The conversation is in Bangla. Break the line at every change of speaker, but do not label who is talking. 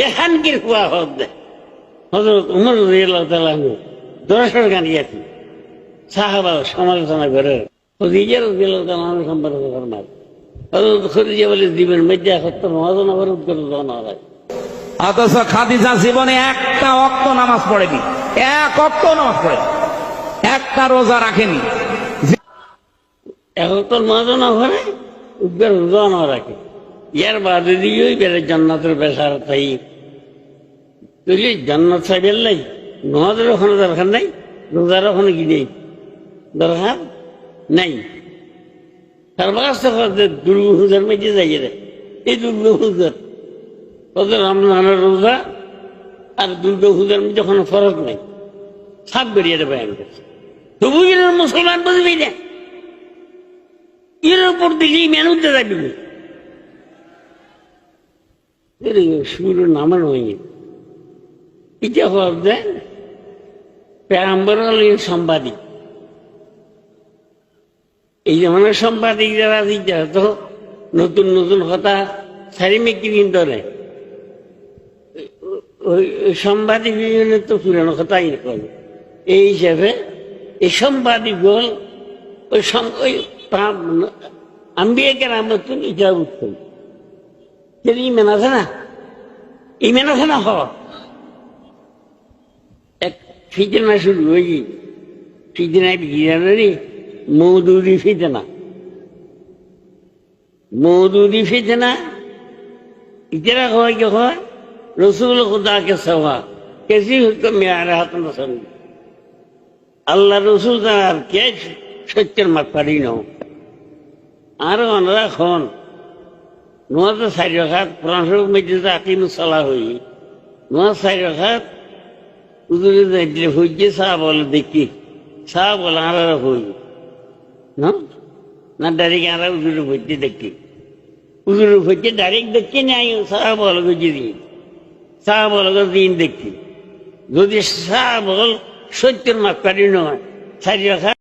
এখান কি হুয়া হদ দেয় হজরত উমর দর্শন সাহাবা সমালোচনা করে তাআলা আনহু সম্পর্কে হজরত খদিজা বলে দিবেন সত্য মহাজন অবরোধ করে দেওয়া হয়
অথচ খাদিজা জীবনে একটা অক্ত নামাজ পড়েনি এক অক্ত নামাজ পড়েনি একটা রোজা রাখেনি।
এখন মহাজন হয় উদ্বের রোজা না রাখে। ইয়ার বাদে দিয়েই বেড়ে জান্নাতের বেসার তাই তুই জান্নাত লাই নমাজের ওখানে দরকার নাই ওখানে কি নেই? দরকার নাই। এই ওদের রমজানের রোজা আর ফরক নাই। সাপ বেরিয়ে দেবে তবু এর মুসলমান বুঝবি না। এর উপর দিলেই মেনুতে যাবি। সুর নামানো হয়নি। এটা হচ্ছে পেগাম্বর সম্পাদিক এই জমানার সম্পাদিক যারা দিতে তো নতুন নতুন কথা সারিমে কি দিন ধরে ওই সাংবাদিক তো পুরানো কথাই করে এই হিসাবে এই সাংবাদিক গল ওই ওই আম্বিয়াকে রামতুন ইটা উত্তম। ইমেন আছে না? ইমেন আছে না? হ। এক ফিতনা শুরু হয়েছি। ফিতনা গিরানি মৌদুদি ফিতনা। মৌদুদি ফিতনা, ইতরা হয় কি হয় রসুল খুদা কে সভা কেসি হুকুম মেয়ারে হাত নসন আল্লাহ রসুল তার কে সত্যের মাত পারি ন আর অনরা খন নোয়া তো চারি রখাত প্রাণসরূপ মেয়েছে আকিম চলা হই নোয়া চারি রখাত উদুরে দেখলে হইছে চাহ বলে দেখি। চাহ বলে আর হই না? না, ডাইরেক্ট আর উদুরে হইতে দেখি। উদুরে হইতে ডাইরেক্ট দেখি নাই চাহ বলে গুজি চাহ বলে দিন দেখি। যদি চাহ বল সত্যের মাত্রারি নয়। সারি